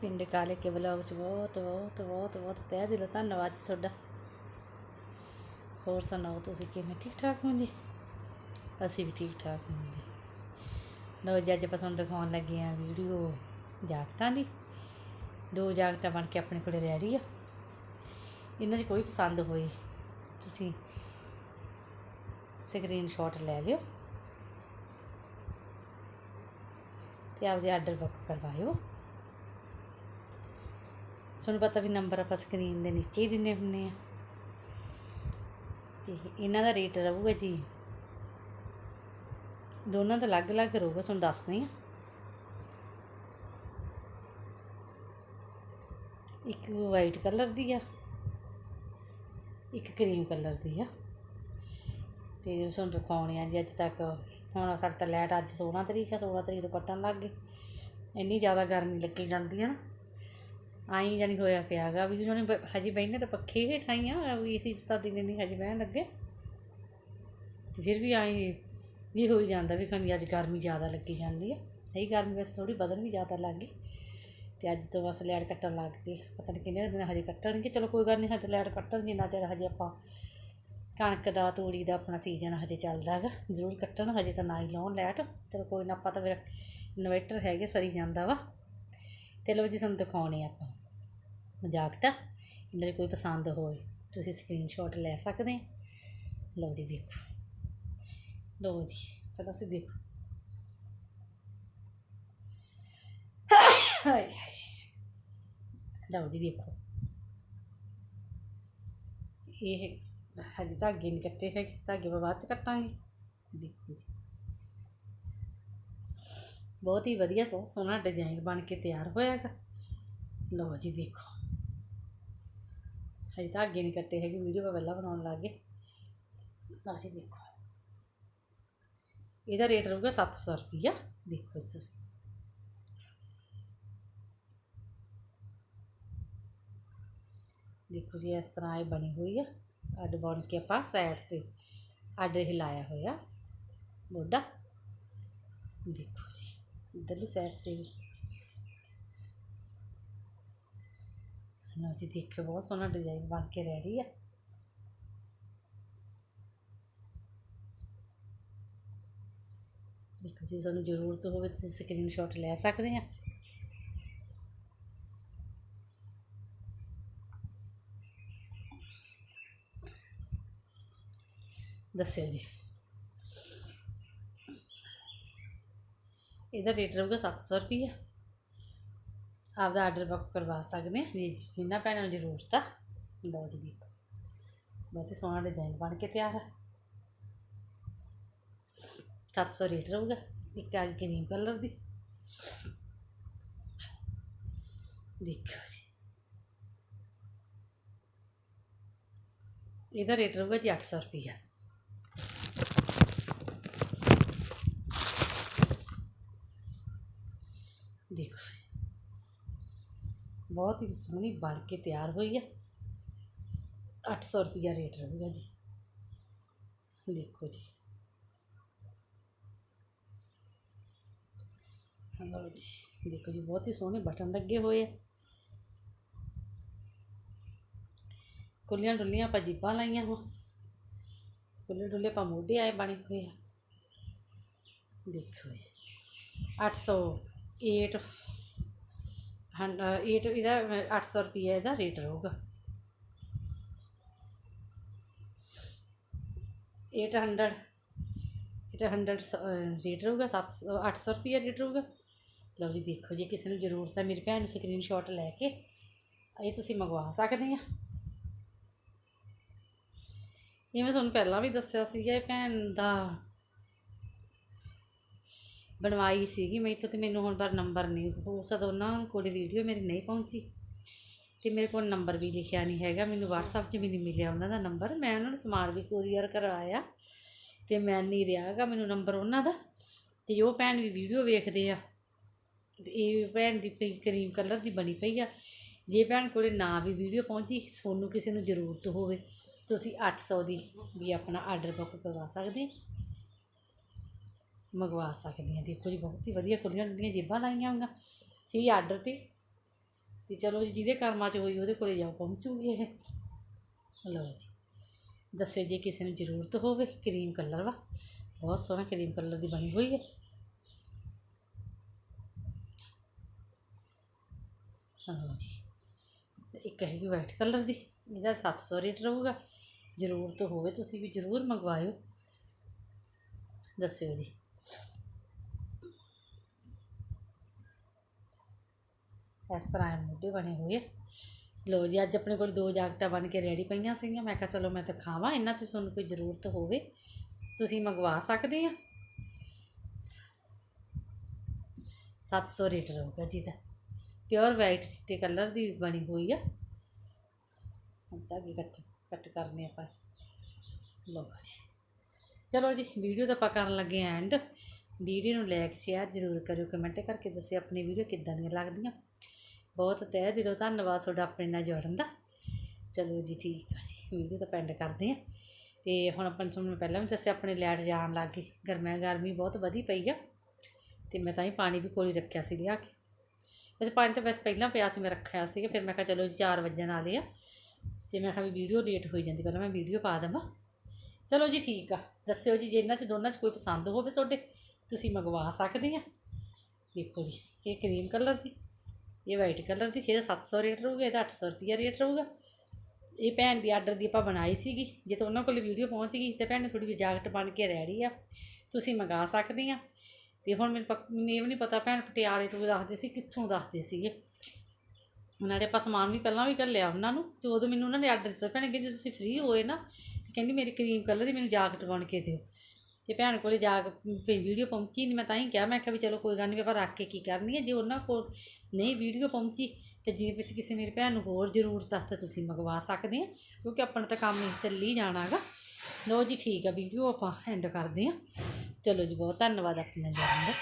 ਪਿੰਡ ਕਾਲੇ ਕੇ ਬਲੌਗ 'ਚ ਬਹੁਤ ਬਹੁਤ ਬਹੁਤ ਬਹੁਤ ਤਹਿ ਦਿਲੋਂ ਧੰਨਵਾਦ ਜੀ ਤੁਹਾਡਾ। ਹੋਰ ਸੁਣਾਓ ਤੁਸੀਂ ਕਿਵੇਂ? ਠੀਕ ਠਾਕ ਹੋ ਜੀ? ਅਸੀਂ ਵੀ ਠੀਕ ਠਾਕ ਹਾਂ ਜੀ। ਲੋ ਜੀ, ਅੱਜ ਪਸੰਦ ਦਿਖਾਉਣ ਲੱਗੇ ਆ ਵੀਡੀਓ ਜਾਗਤਾਂ ਦੀ। ਦੋ ਜਾਗਤਾਂ ਬਣ ਕੇ ਆਪਣੇ ਕੋਲੇ ਰੈਡੀ ਆ। ਇਹਨਾਂ 'ਚ ਕੋਈ ਪਸੰਦ ਹੋਈ ਤੁਸੀਂ ਸਕਰੀਨਸ਼ਾਟ ਲੈ ਲਿਓ ਤੇ ਆਪਦੇ ਆਰਡਰ ਬੁੱਕ ਕਰਵਾਇਓ। ਤੁਹਾਨੂੰ ਪਤਾ ਵੀ ਨੰਬਰ ਆਪਾਂ ਸਕਰੀਨ ਦੇ ਨੀਚੇ ਹੀ ਦਿੰਨੇ ਹੁੰਨੇ ਆ। ਤੇ ਇਹਨਾਂ ਦਾ ਰੇਟ ਰਹੂਗਾ ਜੀ। ਦੋਨਾਂ ਦਾ ਅਲੱਗ-ਅਲੱਗ ਰਹੂਗਾ, ਤੁਹਾਨੂੰ ਦੱਸਦੇ ਆ। ਇੱਕ ਵਾਈਟ ਕਲਰ ਦੀ ਆ, ਇੱਕ ਕਰੀਮ ਕਲਰ ਦੀ ਆ। ਤੇ ਜੋ ਤੁਹਾਨੂੰ ਦਿਖਾਉਣੇ ਆ ਜੀ, ਅੱਜ ਤੱਕ ਹੁਣ ਸਾਡੇ ਤਾਂ ਲਾਈਟ ਅੱਜ 16 ਤਰੀਕ ਆ 16 ਤਰੀਕ ਤੋਂ ਕੱਟਣ ਲੱਗ ਗਏ। ਇੰਨੀ ਜ਼ਿਆਦਾ ਗਰਮੀ ਲੱਗੀ ਜਾਂਦੀ ਆ ਨਾ। ਆਈ ਜਾਨੀ ਹੋਇਆ ਪਿਆਗਾ ਵੀ ਉਹਨੇ ਬ- ਹਜੇ ਬੈਠਨੇ ਤਾਂ ਪੱਖੇ ਹੇਠ ਆਈ ਵੀ ਏਸੀ ਚ ਤਾਂ ਦਿਨੇ ਨਹੀਂ ਹਜੇ ਬਹਿਣ ਲੱਗੇ। ਤੇ ਫਿਰ ਵੀ ਆਈ ਵੀ ਹੋਈ ਜਾਂਦਾ ਵੀ ਖਣੀ ਅੱਜ ਗਰਮੀ ਜ਼ਿਆਦਾ ਲੱਗੀ ਜਾਂਦੀ ਆ। ਸਹੀ ਗਰਮੀ ਵੈਸੇ ਥੋੜੀ ਬਦਲ ਵੀ ਜ਼ਿਆਦਾ ਲੱਗ ਗਈ। ਤੇ ਅੱਜ ਤੋਂ ਬਸ ਲਾਈਟ ਕੱਟਣ ਲੱਗ ਗਈ। ਪਤਾ ਨਹੀਂ ਕਿੰਨੇ ਕੁ ਦਿਨ ਹਜੇ ਕੱਟਣਗੇ। ਚਲੋ ਕੋਈ ਗੱਲ ਨਹੀਂ ਹਜੇ ਲਾਈਟ ਕੱਟਣਗੇ ਨਾ ਚਿਰ ਹਜੇ ਆਪਾਂ ਕਣਕ ਦਾ, ਤੂੜੀ ਦਾ ਆਪਣਾ ਸੀਜ਼ਨ ਹਜੇ ਚੱਲਦਾ ਹੈਗਾ। ਜ਼ਰੂਰ ਕੱਟਣ, ਹਜੇ ਤਾਂ ਨਾ ਹੀ ਲਾਉਣ ਲਾਈਟ। ਚਲੋ ਕੋਈ ਨਾ, ਆਪਾਂ ਤਾਂ ਫਿਰ ਇਨਵੇਟਰ ਹੈਗੇ, ਸਰੀ ਜਾਂਦਾ ਵਾ। ਤੇ ਲੋ ਜੀ, ਤੁਹਾਨੂੰ ਦਿਖਾਉਣੇ ਆਪਾਂ। ਮਜ਼ਾਕ ਤਾਂ ਇਹਨਾਂ ਦੀ ਕੋਈ ਪਸੰਦ ਹੋਵੇ ਤੁਸੀਂ ਸਕਰੀਨਸ਼ਾਟ ਲੈ ਸਕਦੇ ਆ ਲਓ ਜੀ ਦੇਖੋ ਲਓ ਜੀ ਪਹਿਲਾਂ ਤੁਸੀਂ ਦੇਖੋ ਹਾਏ ਹਾਏ ਲਓ ਜੀ ਦੇਖੋ ਇਹ ਹਜੇ ਧਾਗੇ ਨਹੀਂ ਕੱਟੇ ਹੈਗੇ ਧਾਗੇ ਆਪਾਂ ਬਾਅਦ ਚ ਕੱਟਾਂਗੇ ਦੇਖੋ ਜੀ ਬਹੁਤ ਹੀ ਵਧੀਆ ਬਹੁਤ ਸੋਹਣਾ ਡਿਜ਼ਾਈਨ ਬਣ ਕੇ ਤਿਆਰ ਹੋਇਆ ਹੈਗਾ ਲਓ ਜੀ ਦੇਖੋ ਹਜੇ ਧਾਗੇ ਨਹੀਂ ਕੱਟੇ ਹੈਗੇ, ਵੀਡੀਓ ਆਪਾਂ ਪਹਿਲਾਂ ਬਣਾਉਣ ਲੱਗ ਗਏ ਲਓ ਜੀ ਦੇਖੋ। ਇਹਦਾ ਰੇਟ ਰਹੂਗਾ 700 ਰੁਪਈਆ। ਦੇਖੋ ਇਸ ਤੁਸੀਂ ਦੇਖੋ ਜੀ, ਇਸ ਤਰ੍ਹਾਂ ਇਹ ਬਣੀ ਹੋਈ ਆ। ਅੱਡ ਬਣ ਕੇ ਆਪਾਂ ਸਾਈਡ ਤੇ ਅੱਡ ਹਿਲਾਇਆ ਹੋਇਆ। ਮੋਢਾ। ਦੇਖੋ ਜੀ, ਇੱਧਰਲੀ ਸਾਈਡ ਤੇ ਵੀ। ਲਓ ਜੀ ਦੇਖਿਓ ਬਹੁਤ ਸੋਹਣਾ ਡਿਜ਼ਾਈਨ ਬਣ ਕੇ ਰੈਡੀ ਆ ਦੇਖੋ ਜੀ ਤੁਹਾਨੂੰ ਜ਼ਰੂਰਤ ਹੋਵੇ ਤੁਸੀਂ ਸਕਰੀਨਸ਼ਾਟ ਲੈ ਸਕਦੇ ਆ ਦੱਸਿਓ ਜੀ ਇਹਦਾ ਰੇਟ ਰਹੂਗਾ 700 ਰੁਪਈਆ ਆਪਦਾ ਆਰਡਰ ਬੁੱਕ ਕਰਵਾ ਸਕਦੇ ਆ ਜੀ ਜਿੰਨਾ ਭੈਣਾਂ ਨੂੰ ਜ਼ਰੂਰਤ ਆ, ਲਓ ਜੀ ਦੇਖੋ। ਬਹੁਤ ਹੀ ਸੋਹਣਾ ਡਿਜ਼ਾਈਨ ਬਣ ਕੇ ਤਿਆਰ ਆ। 700 ਰੇਟ ਰਹੂਗਾ, ਇੱਕ ਆ ਗ੍ਰੀਨ ਕਲਰ ਦੀ। ਦੇਖੋ ਜੀ। ਇਹਦਾ ਰੇਟ ਰਹੂਗਾ ਜੀ 800 ਰੁਪਈਆ ਦੇਖੋ ਬਹੁਤ ਹੀ ਸੋਹਣੀ ਬਣ ਕੇ ਤਿਆਰ ਹੋਈ ਹੈ 800 ਰੁਪਈਆ ਰੇਟ ਰਹੂਗਾ ਜੀ ਦੇਖੋ ਜੀ ਲਓ ਜੀ ਦੇਖੋ ਜੀ ਬਹੁਤ ਹੀ ਸੋਹਣੇ ਬਟਨ ਲੱਗੇ ਹੋਏ ਆ ਕੁੱਲੀਆਂ ਡੁੱਲੀਆਂ ਆਪਾਂ ਜੀਬਾਂ ਲਾਈਆਂ ਹੋ ਕੁੱਲੇ ਡੁੱਲੇ ਆਪਾਂ ਮੋਢੇ ਆਏ ਬਣੇ ਹੋਏ ਆ ਦੇਖੋ ਜੀ 808 ਹੰ 8 ਇਹਦਾ 800 ਰੁਪਏ ਇਹਦਾ ਰੇਟ ਰਹੂਗਾ। 800 800 ਰੇਟ ਰਹੂਗਾ 700 800 ਰੁਪਏ ਰੇਟ ਰਹੂਗਾ। ਲਓ ਜੀ, ਦੇਖੋ ਜੇ ਕਿਸੇ ਨੂੰ ਜ਼ਰੂਰਤ ਹੈ, ਮੇਰੀ ਭੈਣ ਨੂੰ ਸਕਰੀਨਸ਼ਾਟ ਲੈ ਕੇ ਇਹ ਤੁਸੀਂ ਮੰਗਵਾ ਸਕਦੇ ਆ। ਇਹ ਮੈਂ ਤੁਹਾਨੂੰ ਪਹਿਲਾਂ ਵੀ ਦੱਸਿਆ ਸੀਗਾ, ਇਹ ਭੈਣ ਦਾ ਬਣਵਾਈ ਸੀਗੀ। ਮੈਂ ਤੋਂ ਤੇ ਮੈਨੂੰ ਹੁਣ ਪਰ ਨੰਬਰ ਨਹੀਂ ਹੋ ਸਕਦਾ। ਉਹਨਾਂ ਕੋਲ ਵੀਡੀਓ ਮੇਰੀ ਨਹੀਂ ਪਹੁੰਚੀ। ਤੇ ਮੇਰੇ ਕੋਲ ਨੰਬਰ ਵੀ ਲਿਖਿਆ ਨਹੀਂ ਹੈਗਾ। ਮੈਨੂੰ WhatsApp 'ਚ ਵੀ ਨਹੀਂ ਮਿਲਿਆ ਉਹਨਾਂ ਦਾ ਨੰਬਰ ਮੈਂ ਉਹਨਾਂ ਨੂੰ ਸਮਾਨ ਵੀ ਕੋਰੀਅਰ ਕਰਵਾਇਆ। ਤੇ ਮੈਂ ਨਹੀਂ ਰਿਹਾਗਾ ਮੈਨੂੰ ਨੰਬਰ ਉਹਨਾਂ ਦਾ। ਤੇ ਉਹ ਭੈਣ ਵੀ ਵੀਡੀਓ ਵੇਖਦੇ ਆ। ਤੇ ਇਹ ਭੈਣ ਦੀ ਪਈ ਕਰੀਮ ਕਲਰ ਦੀ ਬਣੀ ਪਈ ਆ। ਜੇ ਭੈਣ ਕੋਲੇ ਨਾ ਵੀ ਵੀਡੀਓ ਪਹੁੰਚੀ ਤੁਹਾਨੂੰ ਕਿਸੇ ਨੂੰ ਜ਼ਰੂਰਤ ਹੋਵੇ ਤੁਸੀਂ 800 ਦੀ ਵੀ ਆਪਣਾ ਆਰਡਰ ਬੁੱਕ ਕਰਵਾ ਸਕਦੇ ਮੰਗਵਾ ਸਕਦੇ ਹਾਂ। ਦੇਖੋ ਜੀ, ਬਹੁਤ ਹੀ ਵਧੀਆ ਖੁੱਲੀਆਂ ਡੁੱਲੀਆਂ ਜੇਬਾਂ ਲਾਈਆਂ ਹੋਈਆਂ। ਸੀ ਆਰਡਰ ਤੇ। ਤੇ ਚਲੋ ਜੀ, ਜਿਹਦੇ ਕਰਮਾਂ 'ਚ ਹੋਈ, ਉਹਦੇ ਕੋਲੇ ਜਾਓ, ਪਹੁੰਚੂਗੀ ਇਹ। ਲਓ ਜੀ। ਦੱਸਿਓ ਜੇ ਕਿਸੇ ਨੂੰ ਜ਼ਰੂਰਤ ਹੋਵੇ, ਕਰੀਮ ਕਲਰ ਵਾ। ਬਹੁਤ ਸੋਹਣਾ ਕਰੀਮ ਕਲਰ ਦੀ ਬਣੀ ਹੋਈ ਹੈ। ਲਓ ਜੀ। ਇੱਕ ਹੈਗੀ ਵਾਈਟ ਕਲਰ ਦੀ। ਇਹਦਾ 700 ਰੇਟ ਰਹੂਗਾ। ਜ਼ਰੂਰਤ ਹੋਵੇ, ਤੁਸੀਂ ਵੀ ਜ਼ਰੂਰ ਮੰਗਵਾਇਓ। ਦੱਸਿਓ ਜੀ। ਇਸ ਤਰ੍ਹਾਂ ਇਹ ਮੋਢੇ ਬਣੇ ਹੋਏ ਆ। ਲੋ ਜੀ, ਅੱਜ ਆਪਣੇ ਕੋਲ ਦੋ ਜਾਕਟਾਂ ਬਣ ਕੇ ਰੈਡੀ ਪਈਆਂ ਸੀਗੀਆਂ। ਮੈਂ ਕਿਹਾ ਚਲੋ ਮੈਂ ਦਿਖਾਵਾਂ ਇਹਨਾਂ 'ਚ ਤੁਹਾਨੂੰ ਕੋਈ ਜ਼ਰੂਰਤ ਹੋਵੇ, ਤੁਸੀਂ ਮੰਗਵਾ ਸਕਦੇ ਆ। 700 ਰੇਟ ਰਹੂਗਾ ਜੀ ਦਾ ਪਿਓਰ ਵਾਈਟ ਚਿੱਟੇ ਕਲਰ ਦੀ ਬਣੀ ਹੋਈ ਆ। ਹੁਣ ਤਾਂ ਵੀ ਕੱਟ ਕੱਟ ਕਰਨੇ ਆਪਾਂ। ਲੋ ਜੀ। ਚਲੋ ਜੀ, ਵੀਡੀਓ ਤਾਂ ਆਪਾਂ ਕਰਨ ਲੱਗੇ ਆ ਐਂਡ ਵੀਡੀਓ ਨੂੰ ਲਾਈਕ ਸ਼ੇਅਰ ਜ਼ਰੂਰ ਕਰਿਓ ਕਮੈਂਟ ਕਰਕੇ ਦੱਸਿਓ ਆਪਣੀ ਵੀਡੀਓ ਕਿੱਦਾਂ ਦੀਆਂ ਲੱਗਦੀਆਂ। ਬਹੁਤ ਤਹਿ ਦਿਲੋਂ ਧੰਨਵਾਦ ਤੁਹਾਡਾ ਆਪਣੇ ਨਾਲ ਜੁੜਨ ਦਾ। ਚਲੋ ਜੀ, ਠੀਕ ਆ ਜੀ। ਵੀਡੀਓ ਤਾਂ ਪੈਂਡ ਕਰਦੇ ਆ ਤੇ ਹੁਣ ਆਪਾਂ ਨੂੰ ਤੁਹਾਨੂੰ ਪਹਿਲਾਂ ਵੀ ਦੱਸਿਆ, ਆਪਣੇ ਲੈਟ ਜਾਣ ਲੱਗ ਗਈ। ਗਰਮੈ ਗਰਮੀ ਬਹੁਤ ਵਧੀ ਪਈ ਆ। ਤੇ ਮੈਂ ਤਾਂ ਹੀ ਪਾਣੀ ਵੀ ਕੋਲ ਹੀ ਰੱਖਿਆ ਸੀ ਲਿਆ ਕੇ। ਵੈਸੇ ਪਾਣੀ ਤਾਂ ਵੈਸੇ ਪਹਿਲਾਂ ਪਿਆ ਸੀ, ਮੈਂ ਰੱਖਿਆ ਸੀ। ਫਿਰ ਮੈਂ ਕਿਹਾ ਚਲੋ ਜੀ 4 ਵਜਣ ਵਾਲੇ ਆ। ਤੇ ਮੈਂ ਕਿਹਾ ਵੀ ਵੀਡੀਓ ਲੇਟ ਹੋਈ ਜਾਂਦੀ, ਪਹਿਲਾਂ ਮੈਂ ਵੀਡੀਓ ਪਾ ਦੇਵਾਂ। ਚਲੋ ਜੀ, ਠੀਕ ਆ। ਦੱਸਿਓ ਜੀ, ਜੇ ਇਹਨਾਂ 'ਚ ਦੋਨਾਂ 'ਚ ਕੋਈ ਪਸੰਦ ਹੋਵੇ ਤੁਹਾਡੇ, ਤੁਸੀਂ ਮੰਗਵਾ ਸਕਦੇ ਆ। ਦੇਖੋ ਜੀ, ਇਹ ਕਰੀਮ ਕਲਰ ਦੀ। ਇਹ ਵਾਈਟ ਕਲਰ ਦੀ ਇਹਦਾ 700 ਰੇਟ ਰਹੂਗਾ ਇਹਦਾ 800 ਰੁਪਿਆ ਰੇਟ ਰਹੂਗਾ। ਇਹ ਭੈਣ ਦੀ ਆਰਡਰ ਦੀ ਆਪਾਂ ਬਣਾਈ ਸੀਗੀ, ਜੇ ਤਾਂ ਉਹਨਾਂ ਕੋਲ ਵੀਡੀਓ ਪਹੁੰਚ ਗਈ, ਤੇ ਭੈਣ ਨੇ ਥੋੜੀ ਜਿਹੀ ਜਾਕਟ ਬਣ ਕੇ ਰੈਡੀ ਆ। ਤੁਸੀਂ ਮੰਗਾ ਸਕਦੇ ਆ। ਤੇ ਹੁਣ ਮੈਨੂੰ ਪੱਕ- ਮੈਨੂੰ ਇਹ ਵੀ ਨਹੀਂ ਪਤਾ ਭੈਣ, ਪਟਿਆਲੇ ਤੋਂ ਦੱਸਦੇ ਸੀ, ਕਿੱਥੋਂ ਦੱਸਦੇ ਸੀਗੇ। ਉਹਨਾਂ ਨੇ ਆਪਾਂ ਸਮਾਨ ਵੀ ਪਹਿਲਾਂ ਵੀ ਘੱਲਿਆ ਉਹਨਾਂ ਨੂੰ, ਤੇ ਉਦੋਂ ਮੈਨੂੰ ਉਹਨਾਂ ਨੇ ਆਰਡਰ ਦਿੱਤਾ, ਭੈਣ ਕਿ ਜੇ ਤੁਸੀਂ ਫ੍ਰੀ ਹੋਏ ਨਾ ਕਹਿੰਦੀ ਮੇਰੀ ਕਰੀਮ ਕਲਰ ਦੀ ਮੈਨੂੰ ਜਾਕਟ ਬਣ ਕੇ ਦਿਓ। ਤੇ ਭੈਣ ਕੋਲੇ ਜਾ ਕੇ ਵੀਡੀਓ ਪਹੁੰਚੀ ਨਹੀਂ ਮੈਂ ਤਾਂ ਹੀ ਕਿਹਾ, ਮੈਂ ਕਿਹਾ ਵੀ ਚਲੋ ਕੋਈ ਗੱਲ ਨਹੀਂ ਆਪਾਂ ਰੱਖ ਕੇ ਕੀ ਕਰਨੀ ਹੈ ਜੇ ਉਹਨਾਂ ਕੋਲ ਨਹੀਂ ਵੀਡੀਓ ਪਹੁੰਚੀ, ਤੇ ਜੇ ਕਿਸੇ ਕਿਸੇ ਮੇਰੀ ਭੈਣ ਨੂੰ ਹੋਰ ਜ਼ਰੂਰਤ ਆ, ਤਾਂ ਤੁਸੀਂ ਮੰਗਵਾ ਸਕਦੇ ਆ, ਕਿਉਂਕਿ ਆਪਣਾ ਤਾਂ ਕੰਮ ਹੀ ਚੱਲੀ ਜਾਣਾਗਾ ਲੋ ਜੀ, ਠੀਕ ਆ, ਵੀਡੀਓ ਆਪਾਂ ਐਂਡ ਕਰਦੇ ਆ। ਚਲੋ ਜੀ, ਬਹੁਤ ਧੰਨਵਾਦ, ਆਪਣਾ ਜੁੜਨ ਦਾ।